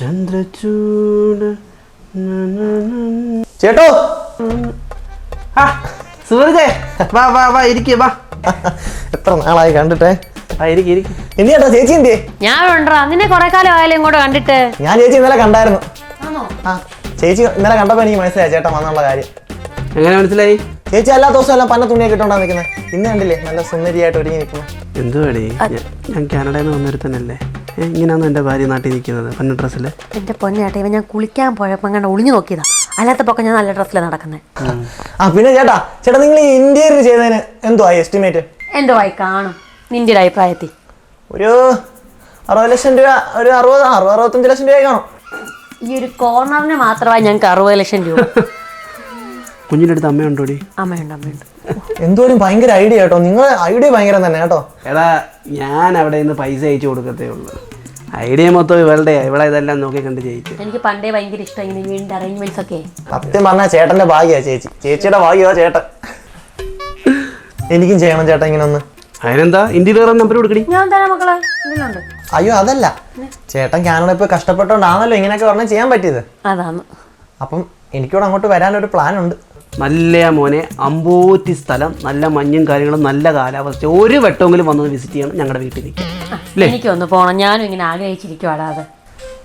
ചന്ദ്രചൂട്. ചേട്ടോ? ആ സുഹൃത്തേ. വാ വാ വാ ഇരിക്കേ വാ. എത്ര നാളായി കണ്ടിട്ടേ? ആ ഇരിക്കുക ഇരിക്കുക ഇനി ചേട്ടാ ചേച്ചി എന്തേ ഞാൻ ഉണ്ടോ നിന്നെ കുറെ കാലം ആയാലും ഇങ്ങോട്ട് കണ്ടിട്ട്. ഞാൻ ചേച്ചി ഇന്നലെ കണ്ടായിരുന്നു. ആ ചേച്ചി ഇന്നലെ കണ്ടപ്പോൾ എനിക്ക് മനസ്സിലായി ചേട്ടൻ വന്നുള്ള കാര്യം. എങ്ങനെ മനസ്സിലായി? ചേച്ചി എല്ലാ ദിവസവും എല്ലാം പന്ന തുണിയൊക്കെ ഇട്ടോണ്ടാ നിൽക്കുന്നത് ഇന്ന് കണ്ടില്ലേ? നല്ല സുന്ദരിയായിട്ട് ഒരുങ്ങി നിൽക്കുന്നു എന്തുവാടി? ഞാൻ- കാനഡയിൽ നിന്ന് വന്നൊരുത്തനല്ലേ ഇങ്ങനെയാണോ എന്റെ ഭാര്യ നാട്ടിൽ നിൽക്കുന്നത്? പന്ന ഡ്രസ്സിൽ? എന്റെ പൊന്നേട്ടാ ഇവൻ ഞാൻ കുളിക്കാൻ പോയപ്പോ അങ്ങനെ ഒളിഞ്ഞു നോക്കിയതാ. അല്ലാത്തപ്പോ ഞാൻ നല്ല ഡ്രസ്സിലാണ് നടക്കുന്നത് ആ പിന്നെ ചേട്ടാ ചേട്ടാ നിങ്ങൾ ഇന്ത്യയിൽ ചെയ്തതിന് എന്തോ ആയി എസ്റ്റിമേറ്റ്? എന്തോ ആയി കാണും. നിന്റെ ഒരു അഭിപ്രായത്തിൽ. ഒരു അറുപത് ലക്ഷം രൂപ ഒരു അറുപത് അറുപത് അറുപത്തഞ്ച് ലക്ഷം രൂപ കാണും. ഈ ഒരു കോർണറിന് മാത്രമായി ഞങ്ങൾക്ക് അറുപത് ലക്ഷം രൂപ. കുഞ്ഞിന്റെ അടുത്ത് അമ്മയുണ്ടോടി അമ്മയുണ്ട് അമ്മയുണ്ട്. എന്തോരും ഭയങ്കര ഐഡിയ കേട്ടോ. നിങ്ങൾ ഐഡിയ ഭയങ്കര തന്നെ കേട്ടോ. എടാ ഞാൻ അവിടെ നിന്ന് പൈസ അയച്ചു കൊടുക്കത്തേ ഉള്ളൂ. ഐഡിയ മൊത്തം ഇവളുടെ ഇവളെ ഇതെല്ലാം നോക്കി കണ്ട് ചേച്ചി എനിക്ക് പണ്ടേ ഭയങ്കര ഇഷ്ടം ഇങ്ങനെ വീടിന്റെ അറേഞ്ച്മെന്റ്സ് ഒക്കെ. സത്യം പറഞ്ഞാൽ ചേട്ടന്റെ ഭാഗ്യാ ചേച്ചി. ചേച്ചിയുടെ ഭാഗ്യമാ ചേട്ടൻ. എനിക്കും ചെയ്യണം ചേട്ടാ ഇങ്ങനെ ഒന്ന് അതിനെന്താ ഇന്ത്യയിലെ നമ്പർ കൊടുക്കണി ഞാൻ തരാം മക്കളെ. ഇതിലുണ്ട്. അയ്യോ അതല്ല. ചേട്ടൻ കാനഡ ഇപ്പൊ കഷ്ടപ്പെട്ടോണ്ടാണല്ലോ ഇങ്ങനെയൊക്കെ പറഞ്ഞാൽ ചെയ്യാൻ പറ്റിയത്. അതാണ്. അപ്പം എനിക്കിവിടെ അങ്ങോട്ട് വരാനൊരു പ്ലാൻ ഉണ്ട്. നല്ല മോനെ. അമ്പോറ്റി സ്ഥലം നല്ല മഞ്ഞും കാര്യങ്ങളും നല്ല കാലാവസ്ഥ. ഒരു വട്ടമെങ്കിലും വന്നത് വിസിറ്റ് ചെയ്യണം ഞങ്ങളുടെ വീട്ടിൽ എനിക്കൊന്ന് പോണം. ഞാനും ഇങ്ങനെ ആഗ്രഹിച്ചിരിക്കുവാടാ അത്.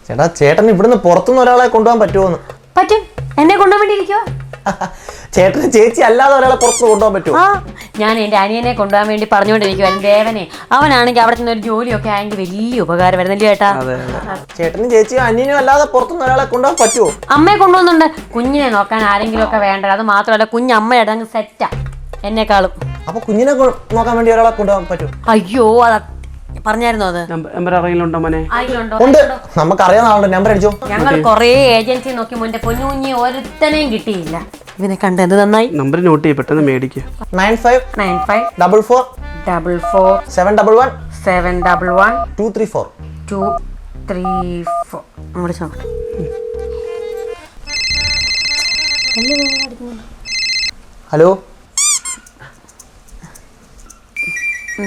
ചേട്ടാ ചേട്ടൻ ഇവിടുന്ന് പുറത്തുനിന്ന് ഒരാളെ കൊണ്ടുപോകാൻ പറ്റുമോ പറ്റും. എന്നെ കൊണ്ടുപോകാൻ വേണ്ടിയിരിക്കുവോ ചേട്ടന് ചേച്ചി അല്ലാതെ ഒരാളെ പുറത്ത് കൊണ്ടുപോകാൻ പറ്റുമോ? ആ ഞാൻ എന്റെ അനിയനെ കൊണ്ടുപോകാൻ വേണ്ടി പറഞ്ഞുകൊണ്ടിരിക്കുവായിരുന്നു ദേവനെ. അവനാണെങ്കിൽ അവിടെ നിന്ന് ഒരു ജോലിയൊക്കെ ആയെങ്കിൽ വലിയ ഉപകാരം വരുന്നില്ല ചേട്ടാ? അതെ അതെ. ചേട്ടനും ചേച്ചിയും അന്യനും അല്ലാതെ പുറത്തുനിന്ന് ഒരാളെ കൊണ്ടുപോകാൻ പറ്റുമോ? അമ്മയെ കൊണ്ടുപോകുന്നുണ്ട്. കുഞ്ഞിനെ നോക്കാൻ ആരെങ്കിലും ഒക്കെ വേണ്ട അത് മാത്രമല്ല കുഞ്ഞമ്മയുടെ അങ്ങ് സെറ്റാ എന്നെക്കാളും. അപ്പൊ കുഞ്ഞിനെ കൊ- നോക്കാൻ വേണ്ടി ഒരാളെ കൊണ്ടുപോകാൻ പറ്റുമോ? അയ്യോ അത് പറഞ്ഞായിരുന്നോ അത്? നമ്പർ ആരെങ്കിലും ഉണ്ടോ മോനെ? ആയിലുണ്ടോ ഉണ്ട്. നമുക്കറിയാവുന്ന ആളുടെ നമ്പർ അടിച്ചോ. ഞങ്ങൾ കുറേ ഏജൻസി നോക്കി മുന്നേ പൊന്നു കുഞ്ഞി ഒരുത്തനെയും കിട്ടിയില്ല. ഇവനെ കണ്ടത് എന്ത് നന്നായി? നമ്പർ നോട്ട് ചെയ്യ പെട്ടെന്ന് മേടിക്കുക nine five nine five double four double four seven double one seven double one two three four two three four നമ്മുടെ നോക്കട്ടെ ഹലോ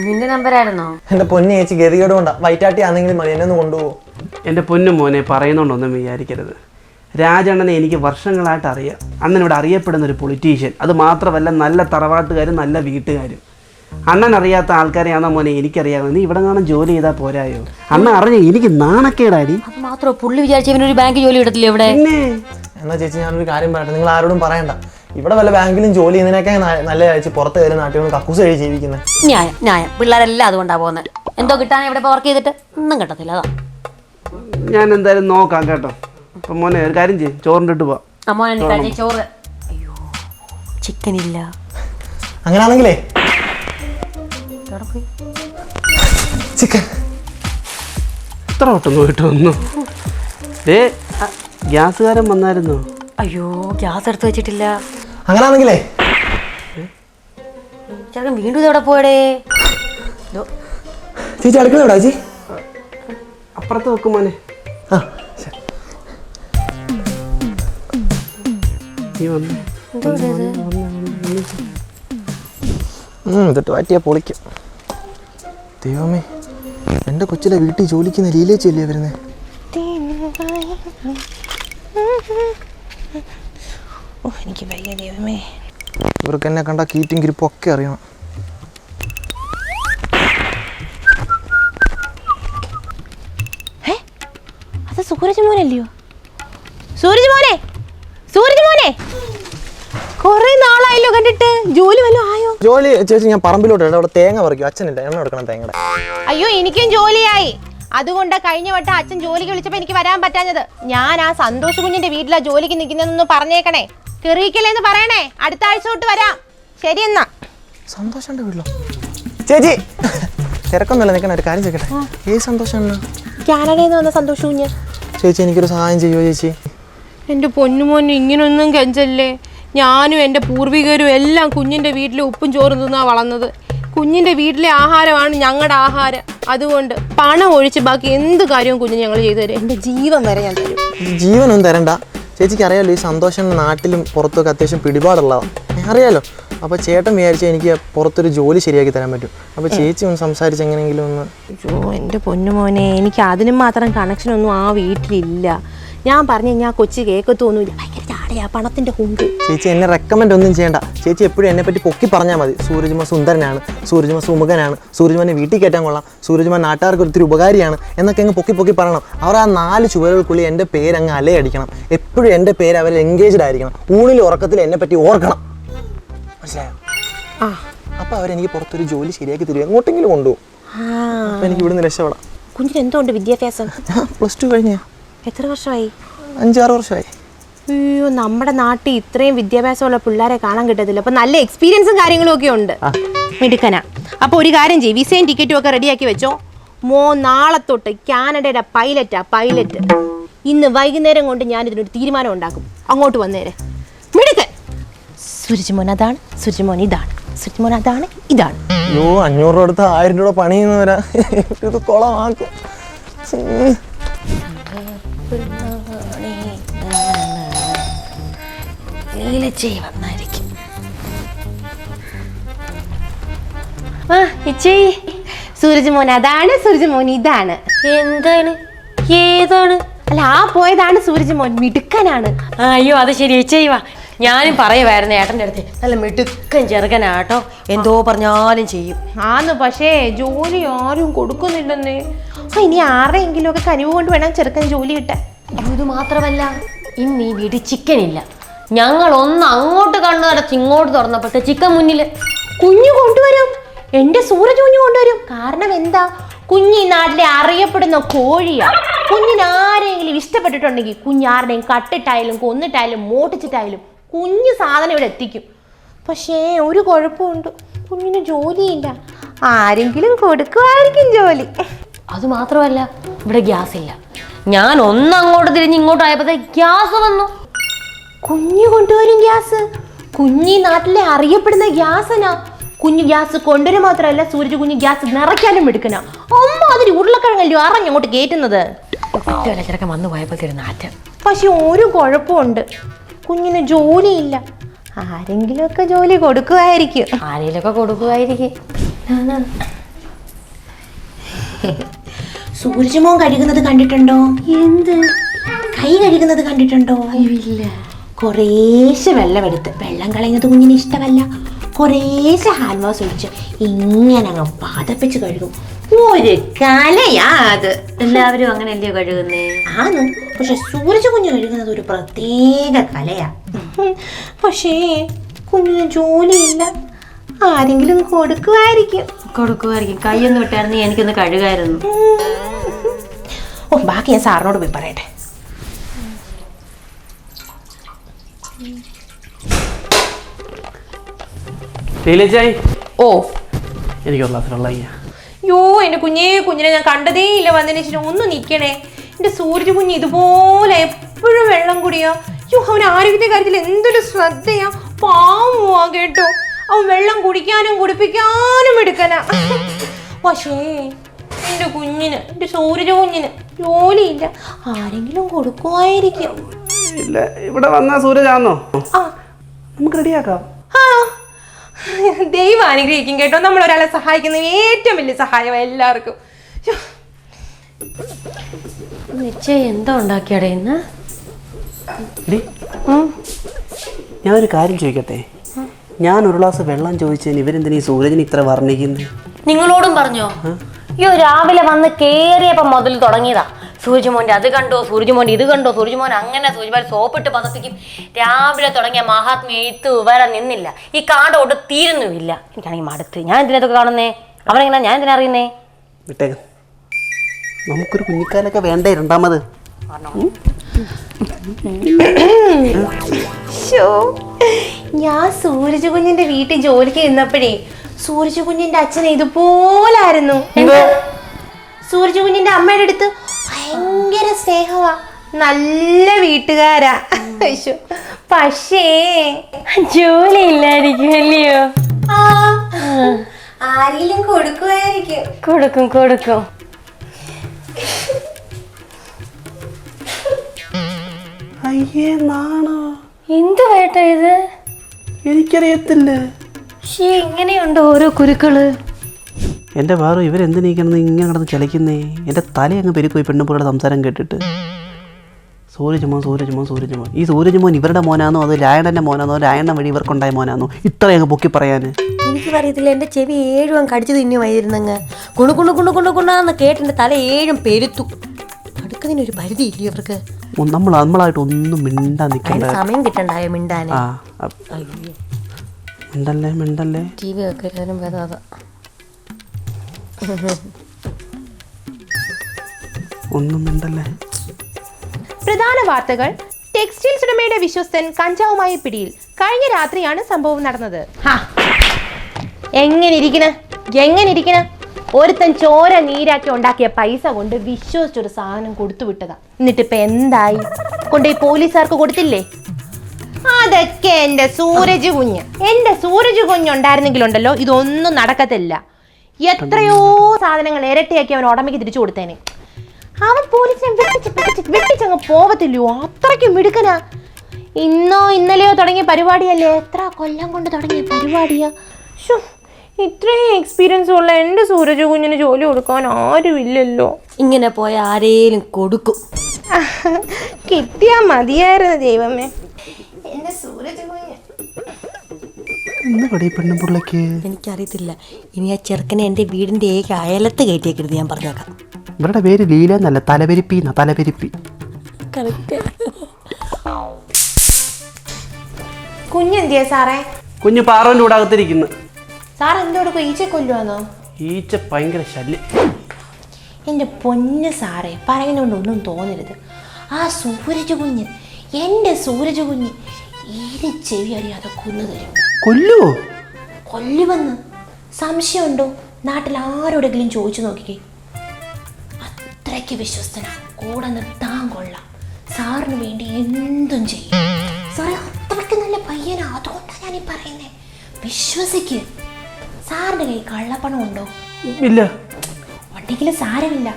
നിന്റെ നമ്പർ ആയിരുന്നോ? എന്റെ പൊന്നു ചേച്ചി ഗതികേട് കൊണ്ടാ. വൈറ്റാട്ടി ആണെങ്കിലും മതി എന്നെ ഒന്ന് കൊണ്ടുപോകും. എന്റെ പൊന്നു മോനെ പറയുന്നുണ്ടൊന്നും വിചാരിക്കരുത്. രാജണ്ണനെ എനിക്ക് വർഷങ്ങളായിട്ട് അറിയാം. അണ്ണനോട് അറിയപ്പെടുന്ന ഒരു പൊളിറ്റീഷ്യൻ അത് മാത്രമല്ല നല്ല തറവാട്ടുകാരും നല്ല വീട്ടുകാരും. അണ്ണൻ അറിയാത്ത ആൾക്കാരെയാണോ മോനെ? എനിക്കറിയാമോ? നീ ഇവിടെ കാണാൻ ജോലി ചെയ്താൽ പോരായോ? അണ്ണൻ അറിഞ്ഞു എനിക്ക് നാണക്കേടാടി. അത് മാത്രമോ പുള്ളി വിചാരിച്ച ഇവനൊരു ബാങ്ക് ജോലി എടുത്തില്ല ഇവിടെ? പിന്നെ? എന്നാ ചേച്ചി ഞാനൊരു കാര്യം പറയട്ടെ. നിങ്ങൾ ആരോടും പറയണ്ട. ഇവിടെ വല്ല ബാങ്കിലും ജോലി ചെയ്യുന്നതിനൊക്കെ നല്ല ചേച്ചി പുറത്ത് കയറി നാട്ടിൽ നിന്ന് കക്കൂസ് കഴിച്ച് ജീവിക്കുന്നത് ന്യായം ന്യായം. പിള്ളേരെല്ലാം അതുകൊണ്ടാ പോകുന്നത് എന്തോ കിട്ടാൻ ഇവിടെ വർക്ക് ചെയ്തിട്ട്? ഒന്നും കിട്ടത്തില്ല അതാ. ഞാൻ എന്തായാലും നോക്കാം കേട്ടോ. അപ്പം മോനെ ഒരു കാര്യം ചെയ്യും ചോറിന്റെ ഇട്ട് പോവാം. അമ്മോനെ നീ കഴിച്ച ചോറ്. അയ്യോ ചിക്കൻ ഇല്ല എവിടെ പോയി ചിക്കൻ. എത്ര വട്ടം പോയിട്ട് വന്നു? ഏ ഗ്യാസുകാരൻ വന്നായിരുന്നു. അയ്യോ ഗ്യാസ് എടുത്ത് വെച്ചിട്ടില്ല അങ്ങനെയാണെങ്കിലേ ചേട്ടൻ വീണ്ടും ഇതെവിടെ പോയടേ? ദോ, ചേച്ചി അടുക്കള എവിടാ ചേച്ചി? അപ്പുറത്ത് വെക്കും മോനെ. ആ ഇതിട്ട് വാറ്റിയാ പൊളിക്കും. ദൈവമേ എന്റെ കൊച്ചിലെ വീട്ടിൽ ജോലിക്കുന്ന ലീലേച്ചല്ലേ വരുന്നേ? ഓ എനിക്ക് വയ്യ ദൈവമേ. ഇവർക്ക് എന്നെ കണ്ട കീറ്റും കിരിപ്പും ഒക്കെ അറിയണം. അത് സൂരജ് മോനല്ലയോ? സൂരജ് മോനെ സൂരജ് മോനെ! കൊറേ നാളായല്ലോ കണ്ടിട്ട്. ജോലി വല്ലതും ആയോ? ജോലി ചേച്ചി ഞാൻ പറമ്പിലോട്ട് ഇടാം. അവിടെ തേങ്ങ പറിക്കും. അച്ഛനില്ല. എണ്ണ എടുക്കണം തേങ്ങയുടെ. അയ്യോ എനിക്കും ജോലിയായി. അതുകൊണ്ട് കഴിഞ്ഞ വട്ടം അച്ഛൻ ജോലിക്ക് വിളിച്ചപ്പോ എനിക്ക് വരാൻ പറ്റാഞ്ഞത്. ഞാൻ ആ സന്തോഷ് കുഞ്ഞിന്റെ വീട്ടിലാ ജോലിക്ക് നിൽക്കുന്നതെന്ന് പറഞ്ഞേക്കണേ. കെറിയിക്കലേന്ന് പറയണേ. അടുത്ത ആഴ്ച തൊട്ട് വരാം. ശരി എന്നാ. സന്തോഷന്റെ വീട്ടിലോ? ചേച്ചി തിരക്കൊന്നുമില്ല. നിൽക്കണ ഒരു കാര്യം ചെയ്യട്ടെ ഏ സന്തോഷമാണ് കാനഡയിൽ നിന്ന് വന്ന സന്തോഷ് കുഞ്ഞ്. ചേച്ചി എനിക്കൊരു സഹായം ചെയ്യുമോ ചേച്ചി? എന്റെ പൊന്നുമോന് ഇങ്ങനൊന്നും കെഞ്ചല്ലേ? ഞാനും എന്റെ പൂർവികരും എല്ലാം കുഞ്ഞിന്റെ വീട്ടിലെ ഉപ്പും ചോറും തിന്നാ വളർന്നത്. കുഞ്ഞിന്റെ വീട്ടിലെ ആഹാരമാണ് ഞങ്ങളുടെ ആഹാരം. അതുകൊണ്ട് പണം ഒഴിച്ച് ബാക്കി എന്ത് കാര്യവും കുഞ്ഞ് ഞങ്ങൾ ചെയ്തു തരും. എന്റെ ജീവൻ വരെ ഞാൻ തരും. ജീവനൊന്നും തരണ്ട. ചേച്ചിക്ക് അറിയാലോ ഈ സന്തോഷം നാട്ടിലും പുറത്തൊക്കെ അത്യാവശ്യം പിടിപാടുള്ളതാണ് അറിയാലോ? അപ്പോൾ ചേട്ടൻ വിചാരിച്ച എനിക്ക് പുറത്തൊരു ജോലി ശരിയാക്കി തരാൻ പറ്റും. അപ്പോൾ ചേച്ചി ഒന്ന് സംസാരിച്ച് എങ്ങനെയെങ്കിലും ഒന്ന് അയ്യോ എന്റെ പൊന്നുമോനെ എനിക്ക് അതിനും മാത്രം കണക്ഷനൊന്നും ആ വീട്ടിലില്ല. ഞാൻ പറഞ്ഞു കഴിഞ്ഞാൽ കൊച്ചു കേൾക്കത്തൊന്നുമില്ല ഭയങ്കര ചാടയാ പണത്തിന്റെ കുണ്ട് ചേച്ചി എന്നെ റെക്കമെൻഡ് ഒന്നും ചെയ്യണ്ട. ചേച്ചി എപ്പോഴും എന്നെ പറ്റി പൊക്കി പറഞ്ഞാൽ മതി. സൂരജ്മ സുന്ദരനാണ് സൂരജ്മ സുമുഖനാണ് സൂരജ്മനെ വീട്ടിൽ കയറ്റാൻ കൊള്ളാം സൂരജ്മ നാട്ടുകാർക്ക് ഒത്തിരി ഉപകാരിയാണ് എന്നൊക്കെ അങ്ങ് പൊക്കി പൊക്കി പറയണം. അവർ ആ നാല് ചുവരുകൾക്കുള്ളിൽ എന്റെ പേര് അങ്ങ് അലയടിക്കണം. എപ്പോഴും എന്റെ പേര് അവർ എൻഗേജ്ഡ് ആയിരിക്കണം. ഊണിൽ ഉറക്കത്തിൽ എന്നെ പറ്റി ഓർക്കണം. മനസ്സിലായോ? ആ. അപ്പോൾ അവരെനിക്ക് പുറത്തൊരു ജോലി ശരിയാക്കി തരും എങ്ങോട്ടെങ്കിലും കൊണ്ടുപോകും ആ. എനിക്ക് ഇവിടുന്ന് രക്ഷപ്പെടാം. കുഞ്ഞിന് എന്തുകൊണ്ട് വിദ്യാഭ്യാസം? പ്ലസ് ടു കഴിഞ്ഞ. എത്ര വർഷമായി? അഞ്ചാറ് വർഷമായി. അയ്യോ നമ്മുടെ നാട്ടിൽ ഇത്രയും വിദ്യാഭ്യാസമുള്ള പിള്ളേരെ കാണാൻ കിട്ടത്തില്ല. അപ്പൊ നല്ല എക്സ്പീരിയൻസും കാര്യങ്ങളും ഒക്കെ ഉണ്ട്. മിടുക്കനാ. അപ്പൊ ഒരു കാര്യം ചെയ്യും വിസയും ടിക്കറ്റും ഒക്കെ റെഡിയാക്കി വെച്ചോ. മോ നാളെ തൊട്ട് കാനഡയുടെ പൈലറ്റാ പൈലറ്റ് ഇന്ന് വൈകുന്നേരം കൊണ്ട് ഞാൻ ഇതിനൊരു തീരുമാനം ഉണ്ടാക്കും. അങ്ങോട്ട് വന്നേരെ. മിടുക്കൻ. സുരജിമോൻ അതാണ് സുരജിമോൻ ഇതാണ്. സുരജിമോൻ അതാണ് ഇതാണ്. അയ്യോ അഞ്ഞൂറ് രൂപ എടുത്ത് ആയിരം രൂപ പണി ചെയ്യുന്നവരാ. ഇത് കുളമാക്കും. ഉം. വന്നായിരിക്കും ആ ഇച്ചി. സൂരജ് മോൻ അതാണ് സൂരജ്മോൻ ഇതാണ്. എന്താണ്? ഏതാണ്? അല്ല ആ പോയതാണ് സൂരജ് മോൻ മിടുക്കനാണ്. അയ്യോ അത് ശരി ഇച്ചേയ് വാ. ഞാനും പറയുമായിരുന്നു ഏട്ടന്റെ അടുത്ത്. നല്ല മിടുക്കൻ ചെറുക്കനാട്ടോ. എന്തോ പറഞ്ഞാലും ചെയ്യും. ആന്ന് പക്ഷേ ജോലി ആരും കൊടുക്കുന്നില്ലെന്നേ. ആ ഇനി ആരെങ്കിലും ഒക്കെ കനിവ് കൊണ്ട് വേണം ചെറുക്കൻ ജോലി കിട്ടാൻ. ഇത് മാത്രമല്ല ഇന്ന് ഈ വീട്ടിൽ ചിക്കൻ ഇല്ല ഞങ്ങൾ ഒന്ന് അങ്ങോട്ട് കണ്ണു അടച്ച് ഇങ്ങോട്ട് തുറന്നപ്പോട്ട് ചിക്കൻ മുന്നിൽ കുഞ്ഞു കൊണ്ടുവരും. എന്റെ സൂരജ് കുഞ്ഞു കൊണ്ടുവരും. കാരണം എന്താ? കുഞ്ഞ് ഈ നാട്ടിലെ അറിയപ്പെടുന്ന കോഴിയാ. കുഞ്ഞിന് ആരെങ്കിലും ഇഷ്ടപ്പെട്ടിട്ടുണ്ടെങ്കിൽ കുഞ്ഞ് ആരുടെയും കട്ടിട്ടായാലും കൊന്നിട്ടായാലും മോട്ടിച്ചിട്ടായാലും കുഞ്ഞ് സാധനം ഇവിടെ എത്തിക്കും. പക്ഷേ ഒരു കുഴപ്പമുണ്ട്. കുഞ്ഞിന് ജോലിയില്ല. ആരെങ്കിലും കൊടുക്കുമായിരിക്കും ജോലി. അത് മാത്രമല്ല ഇവിടെ ഗ്യാസ് ഇല്ല ഞാൻ ഒന്ന് അങ്ങോട്ട് തിരിഞ്ഞ് ഇങ്ങോട്ടായപ്പോഴത്തെ ഗ്യാസ് വന്നു. കുഞ്ഞു കൊണ്ടുവരും ഗ്യാസ്. കുഞ്ഞി നാട്ടിലെ അറിയപ്പെടുന്ന ഗ്യാസനാ. കുഞ്ഞു ഗ്യാസ് കൊണ്ടുവരും മാത്രമല്ല സൂരജ് കുഞ്ഞ് ഗ്യാസ് നിറയ്ക്കാനും എടുക്കണ അമ്മ അതിന് ഉരുളക്കിഴങ്ങല്ലോ അറിഞ്ഞങ്ങോട്ട് കയറ്റുന്നത് ചെറുക്കൻ വന്നു പോയപ്പോഴത്തെ ഒരു നാറ്റം. പക്ഷെ ഒരു കുഴപ്പമുണ്ട്. കുഞ്ഞിന് ജോലിയില്ല. ആരെങ്കിലുമൊക്കെ ജോലി കൊടുക്കുമായിരിക്കും. ആരെങ്കിലുമൊക്കെ കൊടുക്കുമായിരിക്കും. സൂരജ് മോൻ കഴുകുന്നത് കണ്ടിട്ടുണ്ടോ? എന്ത്? കൈ കഴുകുന്നത് കണ്ടിട്ടുണ്ടോ? ഇല്ല. കുറേശ്ശെ വെള്ളമെടുത്ത്. വെള്ളം കളയുന്നത് കുഞ്ഞിന് ഇഷ്ടമല്ല. കുറേശ്ശെ ഹാൻഡ് വാഷ് ഒഴിച്ച് ഇങ്ങനെ അങ്ങ് പാതപ്പിച്ച് കഴുകും. ഒരു കലയാ അത്. എല്ലാവരും അങ്ങനെയല്ലയോ കഴുകുന്നേ? ആന്ന് പക്ഷെ സൂരജ് കുഞ്ഞ് കഴുകുന്നത് ഒരു പ്രത്യേക കലയാ. പക്ഷേ കുഞ്ഞിന് ജോലിയില്ല. ആരെങ്കിലും കൊടുക്കുമായിരിക്കും. കൊടുക്കുമായിരിക്കും. കൈയൊന്നും വിട്ടായിരുന്നു എനിക്കൊന്ന് കഴുകായിരുന്നു. ഓ ബാക്കി ഞാൻ സാറിനോട് പോയി പറയട്ടെ. ശൈലജായി ഓ. എനിക്ക് ഒരു ഗ്ലാസ് യോ എന്റെ കുഞ്ഞേ കുഞ്ഞിനെ ഞാൻ കണ്ടതേ ഇല്ല വന്നതിന് ശേഷം ഒന്ന് നിൽക്കണേ എന്റെ സൂര്യ കുഞ്ഞ് ഇതുപോലെ എപ്പോഴും വെള്ളം കുടിയോ. യോ അവൻ ആരോഗ്യത്തെ കാര്യത്തിൽ എന്തൊരു ശ്രദ്ധയാ. പാവുവാ കേട്ടോ. അവൻ വെള്ളം കുടിക്കാനും കുടിപ്പിക്കാനും എടുക്കനാ പക്ഷേ എന്റെ കുഞ്ഞിന് എന്റെ സൂര്യ കുഞ്ഞിന് ജോലിയില്ല. ആരെങ്കിലും കൊടുക്കുമായിരിക്കും ഇല്ല ഇവിടെ വന്ന സൂരജാന്നോ? ആ. നമുക്ക് റെഡിയാക്കാം ആ. ദൈവം അനുഗ്രഹിക്കും കേട്ടോ. നമ്മൾ ഒരാളെ സഹായിക്കുന്ന ഏറ്റവും വലിയ സഹായം എല്ലാവർക്കും. എന്താ നിശ്ചയം എന്തോ ഉണ്ടാക്കിയാടേ ഇന്ന്? ഞാൻ ഞാനൊരു കാര്യം ചോദിക്കട്ടെ? ഞാൻ ഒരു ഗ്ലാസ് വെള്ളം ചോദിച്ചതിന് ഇവരെന്തിനാ ഈ സൂരജിന് ഇത്ര വർണിക്കുന്നത്? നിങ്ങളോടും പറഞ്ഞോ? അയ്യോ രാവിലെ വന്ന് കേറിയപ്പോ മുതൽ തുടങ്ങിയതാ. സൂര്യമോന്റെ അത് കണ്ടോ? സൂര്യമോൻ ഇത് കണ്ടോ? സൂര്യമോൻ അങ്ങനെ സൂര്യമാൻ സോപ്പിട്ട് പതപ്പിക്കും. രാവിലെ തുടങ്ങിയ മഹാത്മ്യ എഴുത്ത് വരെ നിന്നില്ല. ഈ കാടോട് തീരുന്നുമില്ല. എനിക്കാണെങ്കിൽ മടുത്ത്. ഞാൻ എന്തിനൊക്കെ ഇതൊക്കെ കാണുന്നേ? അവനെങ്ങനെ ഞാൻ എന്തിനാ അറിയുന്നേ? വിട്ടേക്ക്. നമുക്കൊരു കുഞ്ഞിക്കാലൊക്കെ വേണ്ടേ രണ്ടാമത്. ഞാൻ സൂരജ് കുഞ്ഞിന്റെ വീട്ടിൽ ജോലിക്ക് ഇരുന്നപ്പോഴേ സൂരജ് കുഞ്ഞിന്റെ അച്ഛനെ ഇതുപോലായിരുന്നു. സൂരജ് കുഞ്ഞിന്റെ അമ്മയുടെ അടുത്ത് ഭയങ്കര സ്നേഹമാ നല്ല വീട്ടുകാരാ. പക്ഷേ ജോലി ഇല്ലായിരിക്കും അല്ലയോ ആ, ആരെങ്കിലും കൊടുക്കുമായിരിക്കും. കൊടുക്കും കൊടുക്കും. അയ്യേ നാണോ. എന്ത് വേട്ട ഇത്? എനിക്കറിയത്തില്ല. പക്ഷേ ഇങ്ങനെയുണ്ടോ ഓരോ കുരുക്കൾ? എന്റെ വേറെ ഇവരെന്തിനീ കിടന്ന് ഇങ്ങനെ കിടന്ന് ചലിക്കുന്നേ? എന്റെ തല അങ്ങ് പെരുക്കുപോയി പെണ്ണുമ്പോഴുടെ സംസാരം കേട്ടിട്ട്. സൂരജ്മോൻ സൂരജ്മോൻ സൂരജ്മോൻ ഈ സൂരജ്മോൻ ഇവരുടെ മോനാണോ അത് രായണന്റെ മോനാണോ രായണ്ണൻ വഴി ഇവർക്കുണ്ടായ മോനാണോ ഇത്രയങ്ങ് പൊക്കി പറയാൻ എനിക്ക് പറയത്തില്ല എന്റെ ചെവി ഏഴും അങ്ങ് കടിച്ചു തിന്നുമായിരുന്നങ്ങ്. കുണു കുണു കുണു കുണു കുണാന്ന് കേട്ടിന്റെ തല ഏഴും പെരുത്തു. അടുക്കുന്നതിനൊരു പരിധി ഇല്ല ഇവർക്ക് നമ്മൾ നമ്മളായിട്ട് ഒന്നും മിണ്ടാ നിൽക്കണ്ട. സമയം കിട്ടണ്ടായോ മിണ്ടാൻ മിണ്ടല്ലേ മിണ്ടല്ലേ? ടി വി ഒക്കെ വേറെ അതാ ഒന്നും മിണ്ടല്ലേ? പ്രധാന വാർത്തകൾ. ടെക്സ്റ്റൈൽസ് ഉടമയുടെ വിശ്വസ്തൻ കഞ്ചാവുമായി പിടിയിൽ കഴിഞ്ഞ രാത്രിയാണ് സംഭവം നടന്നത്. എങ്ങനെ ഇരിക്കണ എങ്ങനെ ഇരിക്കണ ഒരുത്തൻ ചോര നീരാക്കി ഉണ്ടാക്കിയ പൈസ കൊണ്ട് വിശ്വസിച്ചൊരു സാധനം കൊടുത്തു വിട്ടതാ. എന്നിട്ട് ഇപ്പൊ എന്തായി? കൊണ്ടുപോയി പോലീസുകാർക്ക് കൊടുത്തില്ലേ? അതൊക്കെ എന്റെ സൂരജ് കുഞ്ഞ്. എന്റെ സൂരജ് കുഞ്ഞുണ്ടായിരുന്നെങ്കിലുണ്ടല്ലോ ഇതൊന്നും നടക്കത്തില്ല. എത്രയോ സാധനങ്ങൾ ഇരട്ടിയാക്കി അവൻ ഉടമയ്ക്ക് തിരിച്ചു കൊടുത്തേനെ. അവൻ പോലീസിനെ വെട്ടിച്ച് വെട്ടിച്ച് വെട്ടിച്ചങ്ങ് പോവത്തില്ലയോ അത്രയ്ക്ക് മിടുക്കനാ. ഇന്നോ ഇന്നലെയോ തുടങ്ങിയ പരിപാടിയല്ലേ? എത്ര കൊല്ലം കൊണ്ട് തുടങ്ങിയ പരിപാടിയാ. ഇത്രയും എക്സ്പീരിയൻസ് ഉള്ള എന്റെ സൂരജ് കുഞ്ഞിന് ജോലി കൊടുക്കാൻ ആരുമില്ലല്ലോ. ഇങ്ങനെ പോയ ആരേലും കൊടുക്കും. കിട്ടിയാ മതിയായിരുന്നു ദൈവമേ. എന്റെ സൂരജ് പെണ്ണുപിള്ളക്ക് എനിക്കറിയത്തില്ല. ഇനി ആ ചെറുക്കനെ എന്റെ വീടിന്റെ ഏക അയലത്ത് കയറ്റിയേക്കരുത് ഞാൻ പറഞ്ഞേക്കാം. ഇവരുടെ പേര് ലീല എന്നല്ല തലപെരിപ്പി എന്നാ തലപെരിപ്പി കുഞ്ഞെന്തിയാ സാറേ? കുഞ്ഞു പാറോന്റെ കൂടെ അകത്തിരിക്കുന്നു. സാർ എന്തോട് ഈച്ച കൊല്ലുവാന്നോ? ഈച്ച ഭയങ്കര ശല്യം. എന്റെ പൊന്ന് സാറേ പറയുന്നതുകൊണ്ടൊന്നും തോന്നരുത്. ആ സൂരജ് കുഞ്ഞ് എന്റെ സൂരജ് കുഞ്ഞ് ഏത് ചെവി അറിയാതെ കൊന്നു തരും. കൊല്ലുവോ കൊല്ലുവന്ന് സംശയമുണ്ടോ? നാട്ടിൽ ആരോടെങ്കിലും ചോദിച്ചു നോക്കിക്കേ. അത്രയ്ക്ക് വിശ്വസ്തനാ. കൂടെ നിർത്താൻ കൊള്ളാം. സാറിന് വേണ്ടി എന്തും ചെയ്യും. സാറേ അത്രയ്ക്ക് നല്ല പയ്യനാ. അതുകൊണ്ടാണ് ഞാൻ ഈ പറയുന്നേ. വിശ്വസിക്ക്. സാറിന്റെ കൈ കള്ളപ്പണം ഉണ്ടോ? ഇല്ല. ഉണ്ടെങ്കിലും സാരമില്ല.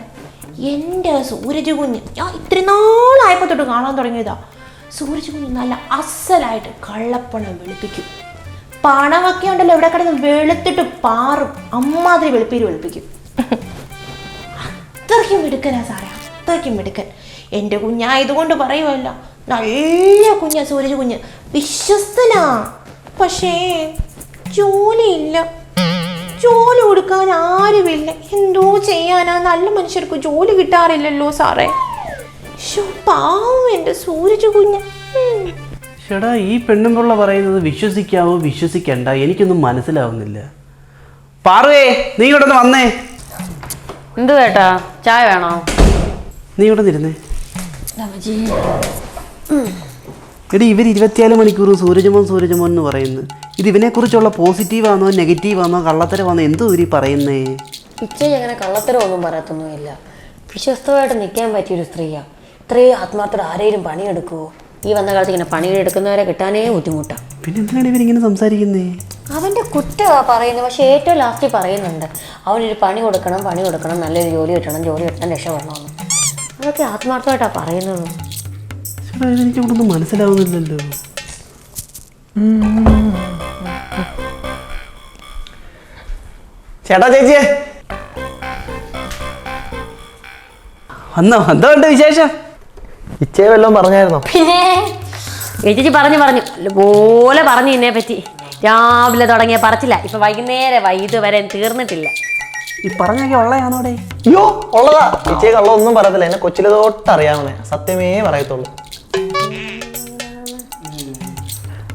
എന്റെ സൂരജ് കുഞ്ഞ്. ഞാൻ ഇത്രയും നാളായപ്പോൾ തൊട്ട് കാണാൻ തുടങ്ങിയതാ. സൂരജ് കുഞ്ഞ് നല്ല അസലായിട്ട് കള്ളപ്പണം വെളുപ്പിക്കും. പണമൊക്കെ ഉണ്ടല്ലോ ഇവിടെ കിടന്ന് വെളുത്തിട്ട് പാറും. അമ്മാതിരി വെളുപ്പീര് വെളുപ്പിക്കും. അത്രയ്ക്കും മിടുക്കനാ സാറേ അത്രയ്ക്കും മിടുക്കൻ. എന്റെ കുഞ്ഞായതുകൊണ്ട് പറയുമല്ല നല്ല കുഞ്ഞാ സൂരജ് കുഞ്ഞ്. വിശ്വസ്തനാ. പക്ഷേ ജോലിയില്ല. ജോലി കൊടുക്കാൻ ആരുമില്ല. എന്തോ ചെയ്യാനാ. നല്ല മനുഷ്യർക്ക് ജോലി കിട്ടാറില്ലല്ലോ സാറേ. ഷോ പാവം എന്റെ സൂരജ് കുഞ്ഞ്. ചേടാ ഈ പെണ്ണുമ്പിള്ള പറയുന്നത് വിശ്വസിക്കാവോ വിശ്വസിക്കണ്ട? എനിക്കൊന്നും മനസ്സിലാവുന്നില്ല. പാറുവേ നീ ഇവിടെ നിന്ന് വന്നേ. എന്ത് കേട്ടാ ചായ വേണോ? നീ ഇവിടെ നിരുന്നേ എടി ഇവർ ഇരുപത്തിനാല് മണിക്കൂർ സൂരജമോൻ സൂര്യജമോൻ എന്ന് പറയുന്നു. ഇത് ഇവനെക്കുറിച്ചുള്ള പോസിറ്റീവാണോ നെഗറ്റീവാണോ കള്ളത്തരമാണോ എന്തോ ഇവർ പറയുന്നേ? ഇച്ചയ്ക്ക് അങ്ങനെ കള്ളത്തരമൊന്നും പറയത്തൊന്നുമില്ല. വിശ്വസ്തമായിട്ട് നിൽക്കാൻ പറ്റിയൊരു സ്ത്രീയാണ് ഇത്രയും ആത്മാർത്ഥത ആരെയും പണിയെടുക്കുമോ ഈ വന്ന കാലത്ത് ഇങ്ങനെ പണിയെടുക്കുന്നവരെ കിട്ടാനേ ബുദ്ധിമുട്ടാണ് പിന്നെ എന്തിനാണ് ഇവരിങ്ങനെ സംസാരിക്കുന്നേ? അവന്റെ കുറ്റമാണ് പറയുന്നത് പക്ഷേ ഏറ്റവും ലാസ്റ്റ് പറയുന്നുണ്ട് അവനൊരു പണി കൊടുക്കണം പണി കൊടുക്കണം നല്ലൊരു ജോലി കിട്ടണം ജോലി കിട്ടണം രക്ഷപ്പെടണമെന്ന്. അതൊക്കെ ആത്മാർത്ഥമായിട്ടാണ് പറയുന്നത്. ഇവിടെ ഒന്നും മനസ്സിലാവുന്നില്ലല്ലോ. ചേട്ടാ ചേച്ചിയെ. വന്നോ എന്തോ ഉണ്ട് വിശേഷം? ഇച്ചേ വല്ലതും പറഞ്ഞായിരുന്നോ? പിന്നെ ചേച്ചി പറഞ്ഞു പറഞ്ഞു. പോലെ പറഞ്ഞു എന്നെ പറ്റി. രാവിലെ തുടങ്ങിയ പറച്ചില്ല ഇപ്പൊ വൈകുന്നേരം വൈകിട്ട് വരെ തീർന്നിട്ടില്ല. ഈ പറഞ്ഞൊക്കെ ഉള്ളയാണോടെ അയ്യോ ഉള്ളതാ. ഇച്ചേ കള്ളൊന്നും പറയത്തില്ല. എന്നെ കൊച്ചിലെ തൊട്ട് അറിയാവുന്നേ. സത്യമേ പറയത്തുള്ളൂ.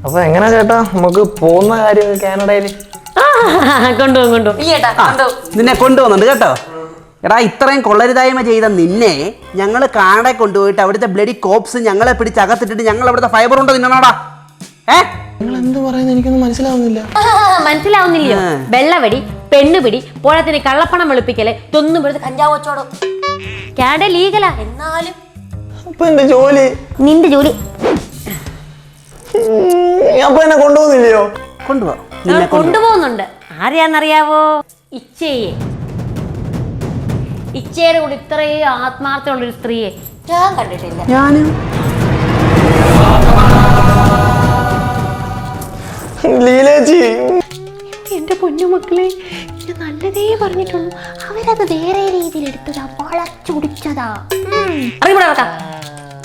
അപ്പൊ എങ്ങനെ ചേട്ടാ? നമുക്ക് പോകുന്ന കാര്യം കാനഡയിൽ കൊണ്ടുപോകും കൊണ്ടുപോകും. നിന്നെ കൊണ്ടുപോകുന്നുണ്ട് കേട്ടോ. എടാ ഇത്രയും കൊള്ളരുതായ്മ ചെയ്ത നിന്നെ ഞങ്ങൾ കാടെ കൊണ്ടുപോയിട്ട് അവിടുത്തെ ബ്ലഡി കോപ്സ് ഞങ്ങളെ പിടിച്ച് അകത്തിട്ടിട്ട് ഞങ്ങൾ അവിടുത്തെ ഫൈബർ ഉണ്ടോ നിന്നോടാ? ഏ? നിങ്ങൾ എന്ത് പറയുന്നത് എനിക്കൊന്നും മനസ്സിലാവുന്നില്ല. മനസ്സിലാവുന്നില്ലയോ? വെള്ളവടി പെണ്ണുപിടി പോഴത്തിന് കള്ളപ്പണം വെളുപ്പിക്കൽ വെറുതെ കഞ്ചാവ് വെച്ചോടോ കാനഡ ലീഗലാ എന്നാലും. അപ്പൊ എന്റെ ജോലി? നിന്റെ ജോലി. അപ്പൊ എന്നെ കൊണ്ടുപോകുന്നില്ലയോ? കൊണ്ടുപോകുന്നുണ്ട്. ആരെയാന്നറിയാവോ ഇച്ചയെ. ഇച്ചയുടെ കൂടെ ഇത്രയും ആത്മാർത്ഥമുള്ള ഒരു സ്ത്രീയെ ഞാൻ കണ്ടിട്ടില്ല. ഞാനും? എന്റെ പൊന്നുമക്കളെ മക്കളെ നല്ലതേ പറഞ്ഞിട്ടുള്ളൂ. അവരത് വേറെ രീതിയിൽ എടുത്തതാ വളച്ചുടിച്ചതാ. അറിയപ്പെടാ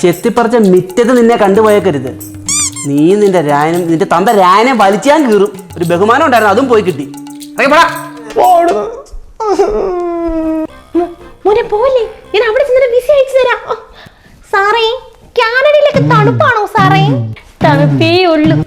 ചെത്തിപ്പറിച്ച മിറ്റത്ത് നിന്നെ കണ്ടുപോയേക്കരുത്. നീ നിന്റെ രായനും നിന്റെ തന്ത രായനെ വലിച്ചാൻ കീറും. ഒരു ബഹുമാനം ഉണ്ടായിരുന്നു അതും പോയി കിട്ടി. അറിയപ്പെടാ. മോനെ പോലെ ഞാൻ അവിടെ ചെന്നിട്ട് ബിസി അയച്ചു തരാം. സാറേ കാനഡയിലൊക്കെ തണുപ്പാണോ സാറേ? തണുപ്പേ ഉള്ളൂ.